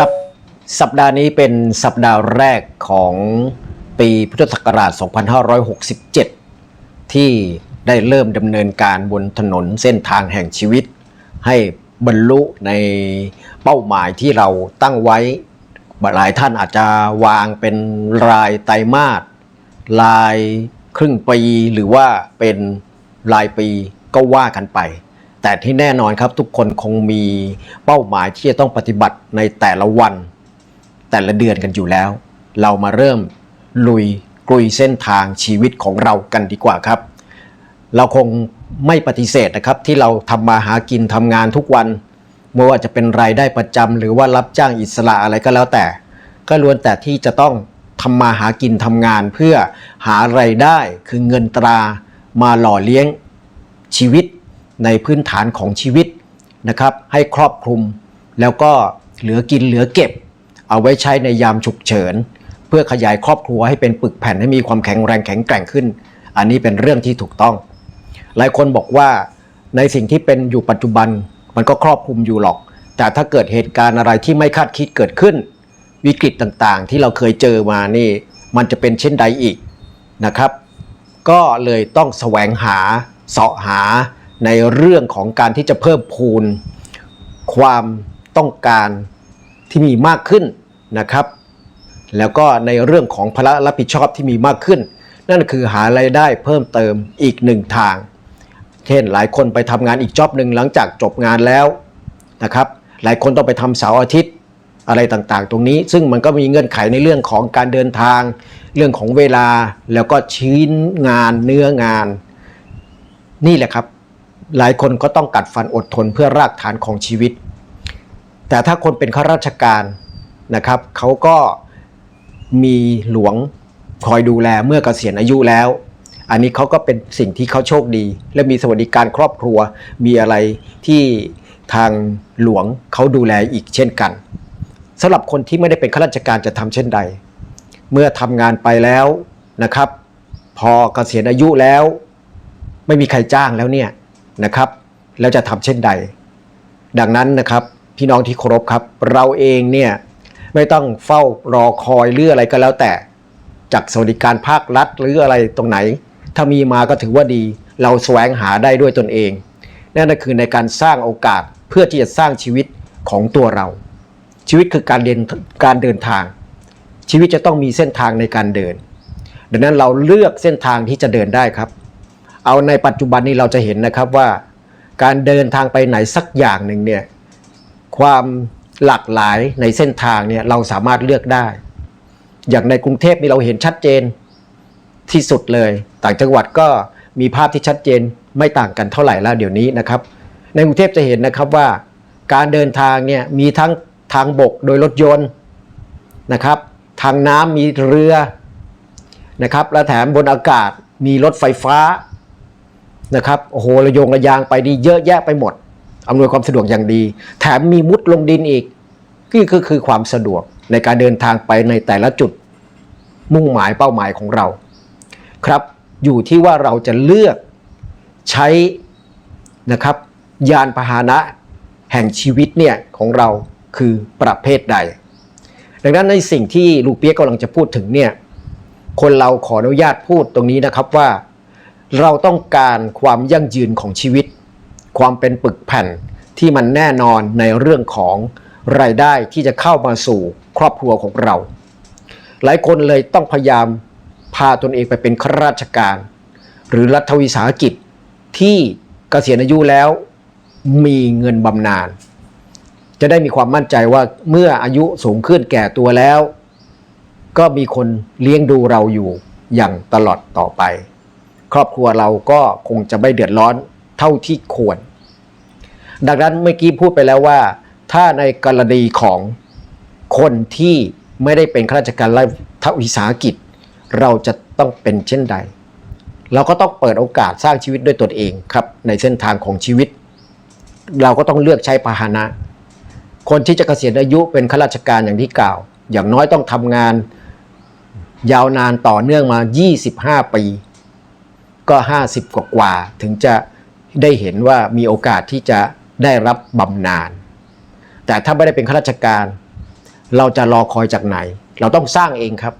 ครับ สัปดาห์นี้เป็นสัปดาห์แรกของปีพุทธศักราช 2567 ที่ได้เริ่มดำเนินการบนถนนเส้นทางแห่งชีวิต ให้บรรลุในเป้าหมายที่เราตั้งไว้ หลายท่านอาจจะวางเป็นรายไตรมาสรายครึ่งปีหรือว่าเป็นรายปีก็ว่ากันไป แต่ที่แน่นอนครับทุกคนคงมีเป้าหมายที่จะต้องปฏิบัติในแต่ละวัน แต่ละเดือนกันอยู่แล้ว เรามาเริ่มลุยกลุยเส้นทางชีวิตของเรากันดีกว่าครับ เราคงไม่ปฏิเสธนะครับที่เราทำมาหากินทำงานทุกวันไม่ว่าจะเป็นรายได้ประจำหรือว่ารับจ้างอิสระอะไรก็แล้วแต่ ก็ล้วนแต่ที่จะต้องทำมาหากินทำงานเพื่อหาไรายได้คือเงินตรามาหล่อเลี้ยงชีวิต ในพื้นฐานของชีวิตนะครับ ให้ครอบคลุม แล้วก็เหลือกินเหลือเก็บ เอาไว้ใช้ในยามฉุกเฉิน เพื่อขยายครอบครัวให้เป็นปึกแผ่นให้มีความแข็งแรงแข็งแกร่งขึ้น อันนี้เป็นเรื่องที่ถูกต้อง หลายคนบอกว่าในสิ่งที่เป็นอยู่ปัจจุบันมันก็ครอบคลุมอยู่หรอก แต่ถ้าเกิดเหตุการณ์อะไรที่ไม่คาดคิดเกิดขึ้น วิกฤตต่างๆ ที่เราเคยเจอมานี่ มันจะเป็นเช่นใดอีกนะครับ ก็เลยต้องแสวงหาเสาะหา ในเรื่องของการที่จะเพิ่มพูนความต้องการที่มีมากขึ้นนะครับ แล้วก็ในเรื่องของภาระรับผิดชอบที่มีมากขึ้น นั่นคือหารายได้เพิ่มเติมอีกหนึ่งทาง เช่นหลายคนไปทำงานอีกจ็อบหนึ่งหลังจากจบงานแล้วนะครับ หลายคนต้องไปทำเสาร์อาทิตย์อะไรต่างๆ ตรงนี้ ซึ่งมันก็มีเงื่อนไขในเรื่องของการเดินทาง เรื่องของเวลาแล้วก็ชิ้นงานเนื้องาน นี่แหละครับ หลายคนก็ต้องกัดฟันอดทนเพื่อรากฐานของชีวิต แต่ถ้าคนเป็นข้าราชการนะครับเขาก็มีหลวงคอยดูแลเมื่อเกษียณอายุแล้ว อันนี้เขาก็เป็นสิ่งที่เขาโชคดี และมีสวัสดิการครอบครัวมีอะไรที่ทางหลวงเขาดูแลอีกเช่นกันสำหรับคนที่ไม่ได้เป็นข้าราชการจะทำเช่นใด เมื่อทำงานไปแล้วนะครับ พอเกษียณอายุแล้ว ไม่มีใครจ้างแล้วเนี่ย นะครับ แล้วจะทำเช่นใด ดังนั้นนะครับพี่น้องที่เคารพครับ เราเองเนี่ยไม่ต้องเฝ้ารอคอยหรืออะไรก็แล้วแต่ จากสวัสดิการภาครัฐหรืออะไรตรงไหน ถ้ามีมาก็ถือว่าดี เราแสวงหาได้ด้วยตนเองนั่นก็คือในการสร้างโอกาสเพื่อที่จะสร้างชีวิตของตัวเรา ชีวิตคือการเดินการเดินทาง ชีวิตจะต้องมีเส้นทางในการเดิน ดังนั้นเราเลือกเส้นทางที่จะเดินได้ครับ เอาในปัจจุบันนี้เราจะเห็นนะครับว่า การเดินทางไปไหนสักอย่างหนึ่งเนี่ยความหลากหลายในเส้นทางเนี่ยเราสามารถเลือกได้ อย่างในกรุงเทพนี่เราเห็นชัดเจนที่สุดเลย ต่างจังหวัดก็มีภาพที่ชัดเจนไม่ต่างกันเท่าไหร่แล้วเดี๋ยวนี้นะครับ ในกรุงเทพจะเห็นนะครับว่าการเดินทางเนี่ยมีทั้งทางบกโดยรถยนต์นะครับ ทางน้ำมีเรือนะครับและแถมบนอากาศมีรถไฟฟ้า นะครับโอ้โหระยงระยางไปดีเยอะแยะไปหมดอำนวยความสะดวกอย่างดี แถมมีมุดลงดินอีกนี่ก็คือความสะดวกในการเดินทางไปในแต่ละจุด มุ่งหมายเป้าหมายของเรา ครับอยู่ที่ว่าเราจะเลือกใช้นะครับยานพาหนะแห่งชีวิตเนี่ยของเราคือประเภทใด ดังนั้นในสิ่งที่ลูกเปียกกำลังจะพูดถึงเนี่ยคนเราขออนุญาตพูดตรงนี้นะครับว่า เราต้องการความยั่งยืนของชีวิต ความเป็นปึกแผ่นที่มันแน่นอนในเรื่องของรายได้ที่จะเข้ามาสู่ครอบครัวของเรา หลายคนเลยต้องพยายามพาตนเองไปเป็นข้าราชการ หรือรัฐวิสาหกิจที่เกษียณอายุแล้วมีเงินบำนาญจะได้มีความมั่นใจว่าเมื่ออายุสูงขึ้นแก่ตัวแล้ว ก็มีคนเลี้ยงดูเราอยู่อย่างตลอดต่อไป ครอบครัวเราก็คงจะไม่เดือดร้อนเท่าที่ควร ดังนั้นเมื่อกี้พูดไปแล้วว่า ถ้าในกรณีของคนที่ไม่ได้เป็นข้าราชการรัฐวิสาหกิจ เราจะต้องเป็นเช่นใด เราก็ต้องเปิดโอกาสสร้างชีวิตด้วยตนเองครับในเส้นทางของชีวิต เราก็ต้องเลือกใช้พาหนะ คนที่จะเกษียณอายุเป็นข้าราชการอย่างที่กล่าว อย่างน้อยต้องทำงานยาวนานต่อเนื่องมา 25 ปี ก็ 50 กว่ากว่าถึงจะได้เห็นว่ามีโอกาสที่จะได้รับบำนาญแต่ถ้าไม่ได้เป็นข้าราชการ เราจะรอคอยจากไหน เราต้องสร้างเองครับ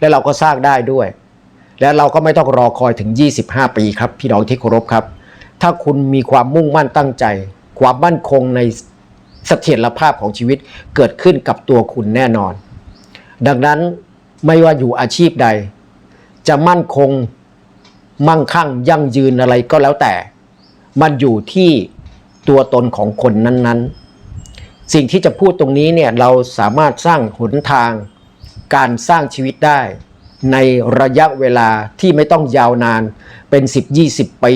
และเราก็สร้างได้ด้วย และเราก็ไม่ต้องรอคอยถึง 25 ปีครับ พี่น้องที่เคารพครับ ถ้าคุณมีความมุ่งมั่นตั้งใจ ความมั่นคงในเสถียรภาพของชีวิตเกิดขึ้นกับตัวคุณแน่นอน ดังนั้นไม่ว่าอยู่อาชีพใด จะมั่นคง มั่งคั่งยั่งยืนอะไรก็แล้วแต่ มันอยู่ที่ตัวตนของคนนั้นๆ สิ่งที่จะพูดตรงนี้เนี่ยเราสามารถสร้างหนทาง การสร้างชีวิตได้ ในระยะเวลาที่ไม่ต้องยาวนานเป็น 10-20 ปี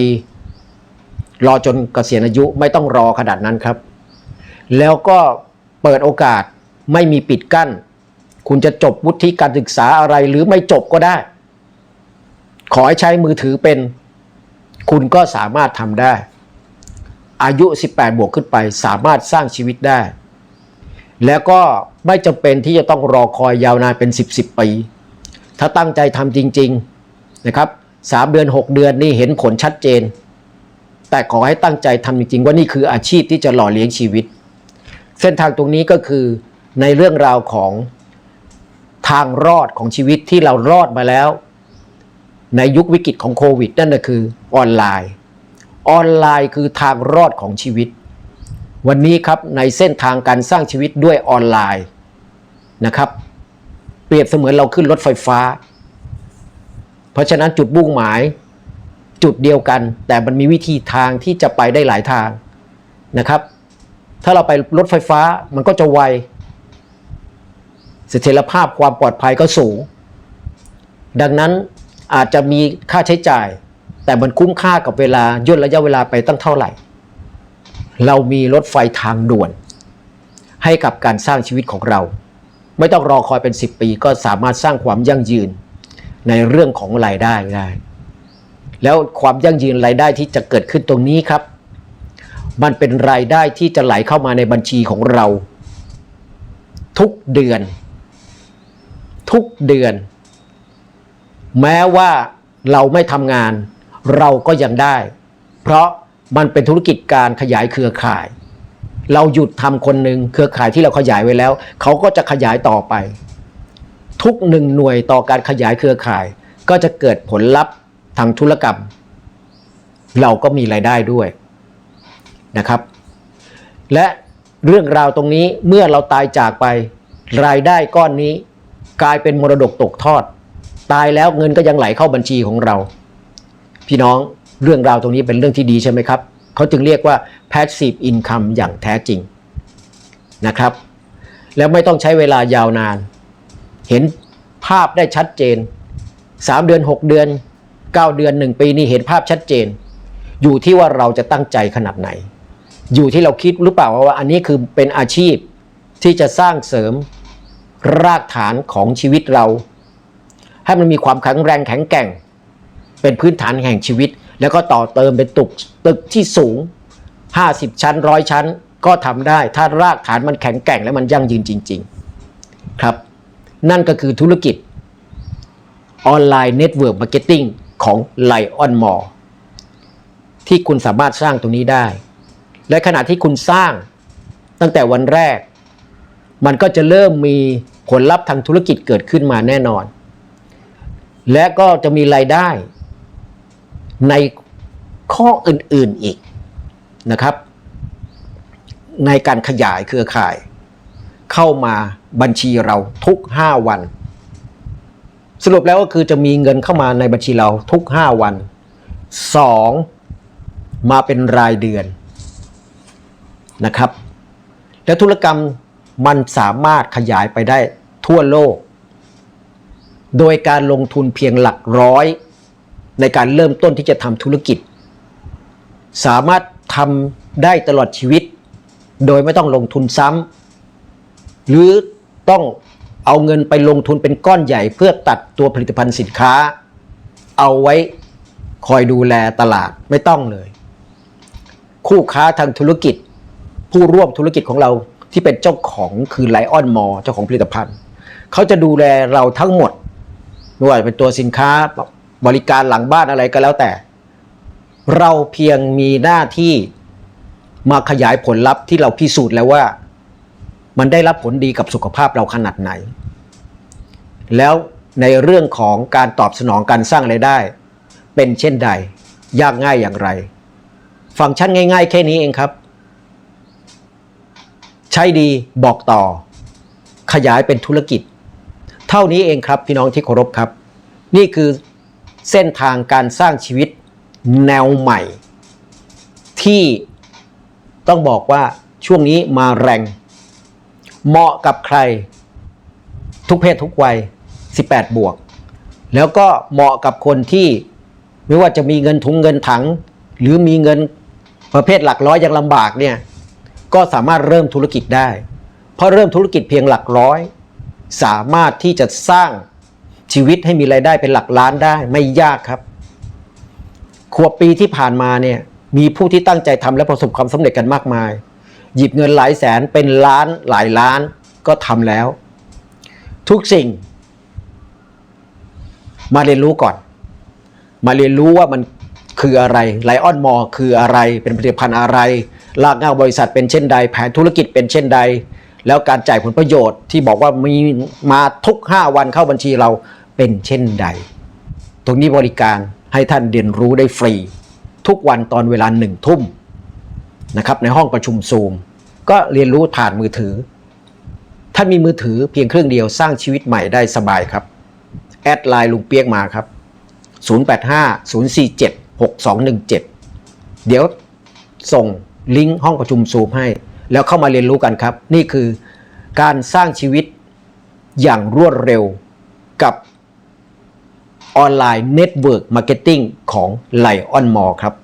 รอจนเกษียณอายุไม่ต้องรอขนาดนั้นครับ แล้วก็เปิดโอกาสไม่มีปิดกั้น คุณจะจบวุฒิการศึกษาอะไรหรือไม่จบก็ได้ ขอให้ใช้มือถือเป็น คุณก็สามารถทำได้ อายุ 18 บวกขึ้นไปสามารถสร้างชีวิตได้ แล้วก็ไม่จำเป็นที่จะต้องรอคอยยาวนานเป็น 10 10 ปี ถ้าตั้งใจทำจริง ๆนะครับ3เดือน 6 เดือนนี่เห็นผลชัดเจน แต่ขอให้ตั้งใจทำจริง ๆ ว่านี่คืออาชีพที่จะหล่อเลี้ยงชีวิต เส้นทางตรงนี้ก็คือในเรื่องราวของทางรอดของชีวิตที่เรารอดมาแล้ว ในยุควิกฤตของโควิด นั่นก็คือออนไลน์ ออนไลน์คือทางรอดของชีวิต วันนี้ครับในเส้นทางการสร้างชีวิตด้วยออนไลน์นะครับเปรียบเสมือนเราขึ้นรถไฟฟ้า เพราะฉะนั้นจุดมุ่งหมายจุดเดียวกัน แต่มันมีวิธีทางที่จะไปได้หลายทางนะครับ ถ้าเราไปรถไฟฟ้ามันก็จะไวเสถียรภาพความปลอดภัยก็สูง ดังนั้น อาจจะมีค่าใช้จ่าย แต่มันคุ้มค่ากับเวลาย่นระยะเวลาไปตั้งเท่าไหร่ เรามีรถไฟทางด่วน ให้กับการสร้างชีวิตของเรา ไม่ต้องรอคอยเป็น 10 ปีก็สามารถสร้างความยั่งยืนในเรื่องของรายได้ได้ แล้วความยั่งยืนรายได้ที่จะเกิดขึ้นตรงนี้ครับ มันเป็นรายได้ที่จะไหลเข้ามาในบัญชีของเรา ทุกเดือน ทุกเดือน แม้ว่าเราไม่ทำงานเราก็ยังได้ เพราะมันเป็นธุรกิจการขยายเครือข่าย เราหยุดทำคนหนึ่งเครือข่ายที่เราขยายไว้แล้ว เขาก็จะขยายต่อไป ทุกหนึ่งหน่วยต่อการขยายเครือข่าย ก็จะเกิดผลลัพธ์ทางธุรกรรม เราก็มีรายได้ด้วยนะครับ และเรื่องราวตรงนี้เมื่อเราตายจากไป รายได้ก้อนนี้กลายเป็นมรดกตกทอด ตายแล้วเงินก็ยังไหลเข้าบัญชีของเรา พี่น้องเรื่องราวตรงนี้เป็นเรื่องที่ดีใช่ไหมครับ เขาจึงเรียกว่า passive income อย่างแท้จริงนะครับ แล้วไม่ต้องใช้เวลายาวนาน เห็นภาพได้ชัดเจน 3 เดือน 6 เดือน 9 เดือน 1 ปีนี่เห็นภาพชัดเจน อยู่ที่ว่าเราจะตั้งใจขนาดไหน อยู่ที่เราคิดหรือเปล่าว่าอันนี้คือเป็นอาชีพที่จะสร้างเสริมรากฐานของชีวิตเรา ให้มันมีความแข็งแรงแข็งแกร่ง เป็นพื้นฐานแห่งชีวิต แล้วก็ต่อเติมเป็นตึกตึกที่สูง 50 ชั้นร้อยชั้นก็ทำได้ถ้ารากฐานมันแข็งแกร่งและมันยั่งยืนจริง ๆ ครับ นั่นก็คือธุรกิจออนไลน์เน็ตเวิร์กมาร์เก็ตติ้งของ Lion m o r e ที่คุณสามารถสร้างตรงนี้ได้ และขณะที่คุณสร้างตั้งแต่วันแรก มันก็จะเริ่มมีผลลัพธ์ทางธุรกิจเกิดขึ้นมาแน่นอน และก็จะมีรายได้ ในข้ออื่นๆอีกนะครับ ในการขยายเครือข่าย เข้ามาบัญชีเราทุก 5 วัน สรุปแล้วก็คือจะมีเงินเข้ามาในบัญชีเราทุก 5 วัน 2. มาเป็นรายเดือนนะครับ และธุรกรรมมันสามารถขยายไปได้ทั่วโลก โดยการลงทุนเพียงหลักร้อย ในการเริ่มต้นที่จะทำธุรกิจ สามารถทำได้ตลอดชีวิต โดยไม่ต้องลงทุนซ้ำหรือต้องเอาเงินไปลงทุนเป็นก้อนใหญ่เพื่อตัดตัวผลิตภัณฑ์สินค้า เอาไว้คอยดูแลตลาดไม่ต้องเลย คู่ค้าทางธุรกิจ ผู้ร่วมธุรกิจของเราที่เป็นเจ้าของคือไลออนมอเจ้าของผลิตภัณฑ์ เขาจะดูแลเราทั้งหมด ไม่ว่าจะเป็นตัวสินค้าบริการหลังบ้านอะไรก็แล้วแต่ เราเพียงมีหน้าที่มาขยายผลลัพธ์ที่เราพิสูจน์แล้วว่า มันได้รับผลดีกับสุขภาพเราขนาดไหน แล้วในเรื่องของการตอบสนองการสร้างไรายได้ เป็นเช่นใด ยากง่ายอย่างไร ฟังก์ชันง่าย ๆ แค่นี้เองครับ ใช้ดีบอกต่อ ขยายเป็นธุรกิจ เท่านี้เองครับพี่น้องที่เคารพครับ นี่คือเส้นทางการสร้างชีวิตแนวใหม่ ที่ต้องบอกว่าช่วงนี้มาแรง เหมาะกับใคร ทุกเพศทุกวัย 18 บวก แล้วก็เหมาะกับคนที่ไม่ว่าจะมีเงินถุงเงินถัง หรือมีเงินประเภทหลักร้อยยังลำบากเนี่ยก็สามารถเริ่มธุรกิจได้ เพราะเริ่มธุรกิจเพียงหลักร้อย สามารถที่จะสร้างชีวิตให้มีรายได้เป็นหลักล้านได้ไม่ยากครับขวบปีที่ผ่านมาเนี่ยมีผู้ที่ตั้งใจทำและประสบความสำเร็จกันมากมาย หยิบเงินหลายแสนเป็นล้านหลายล้านก็ทำแล้ว ทุกสิ่ง มาเรียนรู้ก่อน มาเรียนรู้ว่ามันคืออะไรไลออนมอคืออะไร เป็นผลิตภัณฑ์อะไรรากเง้าบริษัทเป็นเช่นใด แผนธุรกิจเป็นเช่นใด แล้วการจ่ายผลประโยชน์ที่บอกว่ามีมาทุก 5 วันเข้าบัญชีเราเป็นเช่นใด ตรงนี้บริการให้ท่านเรียนรู้ได้ฟรี ทุกวันตอนเวลาหนึ่งทุ่มนะครับในห้องประชุมซูม ก็เรียนรู้ผ่านมือถือ ท่านมีมือถือเพียงเครื่องเดียวสร้างชีวิตใหม่ได้สบายครับ แอดไลน์ลุงเปียกมาครับ 085-047-6217 เดี๋ยวส่งลิงก์ห้องประชุมซูมให้ แล้วเข้ามาเรียนรู้กันครับ นี่คือการสร้างชีวิตอย่างรวดเร็วกับออนไลน์เน็ตเวิร์กมาร์เก็ตติ้งของไลออนมอครับ